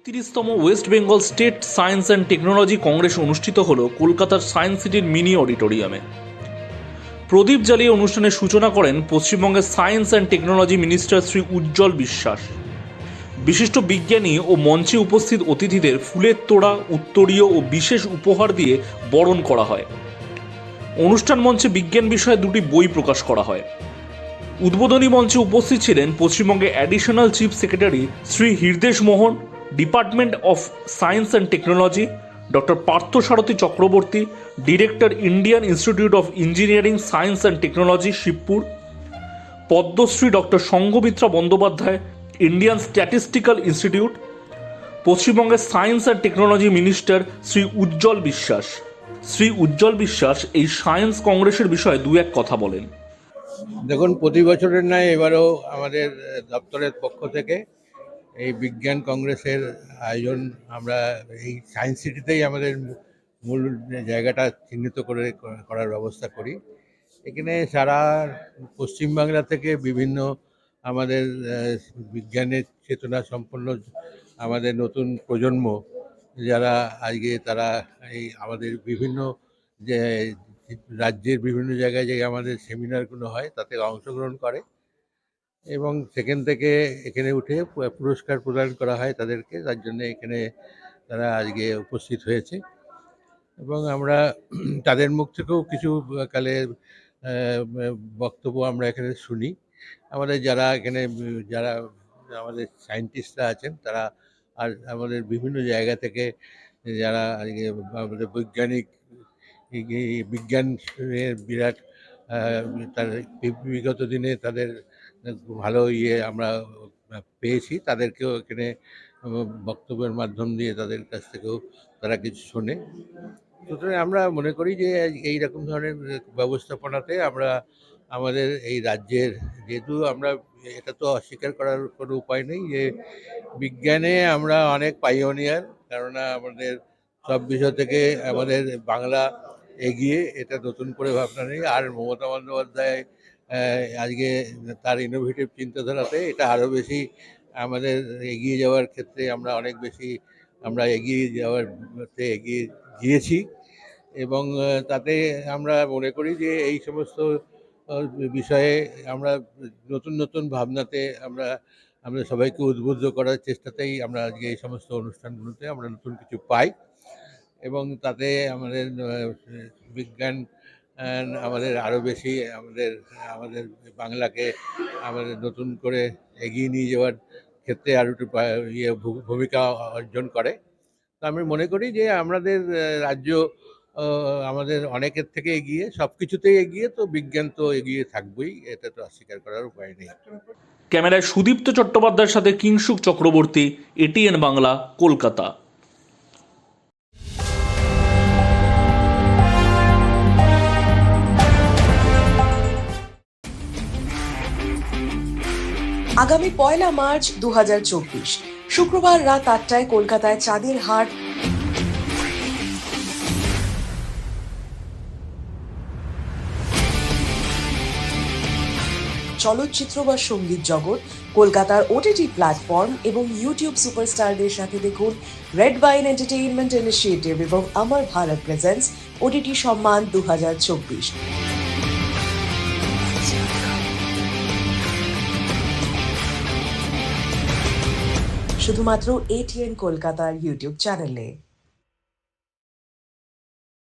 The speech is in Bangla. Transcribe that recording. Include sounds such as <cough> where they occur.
একত্রিশতম West Bengal state science and technology congress অনুষ্ঠিত হল কলকাতার সায়েন্স সিটির মিনি অডিটোরিয়ামে। প্রদীপ জ্বালিয়ে অনুষ্ঠানের সূচনা করেন পশ্চিমবঙ্গের science and technology minister Shri Ujjwal Biswas. বিশিষ্ট বিজ্ঞানী ও মঞ্চে উপস্থিত অতিথিদের ফুলের তোড়া, উত্তরীয় ও বিশেষ উপহার দিয়ে বরণ করা হয়। অনুষ্ঠান মঞ্চে বিজ্ঞান বিষয়ে দুটি বই প্রকাশ করা হয়। উদ্বোধনী মঞ্চে উপস্থিত ছিলেন পশ্চিমবঙ্গে additional chief secretary Shri Hridesh Mohan department of science and technology doctor Partha Sarathi Chakraborty director Indian institute of engineering science and technology Shibpur Padmashri doctor Sanghamitra Bandyopadhyay Indian statistical institute পশ্চিমবঙ্গের science and technology minister Shri Ujjwal Biswas Shri Ujjwal বিশ্বাস এই সায়েন্স কংগ্রেসের বিষয়ে দু এক কথা বলেন। দেখুন, প্রতি বছরের ন্যায় এবারও আমাদের দপ্তরের পক্ষ থেকে এই বিজ্ঞান কংগ্রেসের আয়োজন আমরা এই সায়েন্স সিটিতেই আমাদের মূল জায়গাটা চিহ্নিত করে করার ব্যবস্থা করি। এখানে সারা পশ্চিমবাংলা থেকে বিভিন্ন আমাদের বিজ্ঞানের চেতনা সম্পন্ন আমাদের নতুন প্রজন্ম, যারা আজকে তারা এই আমাদের বিভিন্ন যে রাজ্যের বিভিন্ন জায়গায় যে আমাদের সেমিনারগুলো হয়, তাতে অংশগ্রহণ করে। এবং সেখান থেকে এখানে উঠে পুরস্কার প্রদান করা হয় তাদেরকে তার জন্য এখানে তারা আজকে উপস্থিত হয়েছে। এবং আমরা <clears throat> তাদের মুখ থেকেও কিছু কালে বক্তব্য আমরা এখানে শুনি। আমাদের যারা এখানে, যারা আমাদের সায়েন্টিস্টরা আছেন, তারা আর আমাদের বিভিন্ন জায়গা থেকে যারা আজকে আমাদের বৈজ্ঞানিক বিজ্ঞানের বিরাট তার বিগত দিনে তাদের ভালো ইয়ে আমরা পেয়েছি। তাদেরকেও এখানে বক্তব্যের মাধ্যম দিয়ে তাদের কাছ থেকেও তারা কিছু শোনে। সুতরাং আমরা মনে করি যে, এই রকম ধরনের ব্যবস্থাপনাতে আমরা, আমাদের এই রাজ্যের যেহেতু আমরা এটা তো অস্বীকার করার কোনো উপায় নেই যে, বিজ্ঞানে আমরা অনেক পাইওনিয়ার কেননা আমাদের সব বিষয় থেকে আমাদের বাংলা এগিয়ে এটা নতুন করে ভাবনা নেই। আর মমতা বন্দ্যোপাধ্যায় আজকে তার ইনোভেটিভ চিন্তাধারাতে এটা আরও বেশি আমাদের এগিয়ে যাওয়ার ক্ষেত্রে আমরা অনেক বেশি আমরা এগিয়ে যাওয়ার এগিয়ে গিয়েছি এবং তাতে আমরা মনে করি যে এই সমস্ত বিষয়ে আমরা নতুন নতুন ভাবনাতে আমরা আমরা সবাইকে উদ্বুদ্ধ করার চেষ্টাতেই আমরা আজকে এই সমস্ত অনুষ্ঠানগুলোতে আমরা নতুন কিছু পাই এবং তাতে আমাদের বিজ্ঞান আমাদের আরও বেশি আমাদের আমাদের বাংলাকে আমাদের নতুন করে এগিয়ে নিয়ে যাওয়ার ক্ষেত্রে আরও একটু ইয়ে ভূমিকা অর্জন করে। তো আমি মনে করি যে আমাদের রাজ্য আমাদের অনেকের থেকে এগিয়ে সব কিছুতেই এগিয়ে, তো বিজ্ঞান তো এগিয়ে থাকবেই, এটা তো অস্বীকার করার উপায় নেই। ক্যামেরায় সুদীপ্ত চট্টোপাধ্যায়ের সাথে কিংসুক চক্রবর্তী এটিএন বাংলা, কলকাতা। আগামী পয়লা মার্চ দু হাজার চব্বিশ। শুক্রবার রাত আটটায় কলকাতায় চাঁদের হাট। চলচ্চিত্র বা সংগীত জগৎ, কলকাতার ওটিটি প্ল্যাটফর্ম এবং ইউটিউব সুপারস্টারদের সাথে দেখুন রেড বাইন এন্টারটেইনমেন্ট ইনিশিয়েটিভ এবং আমার ভারত প্রেজেন্স ওটিটি সম্মান দু হাজার চব্বিশ। শুধুমাত্র এটিএন কলকাতার ইউটিউব চ্যানেলে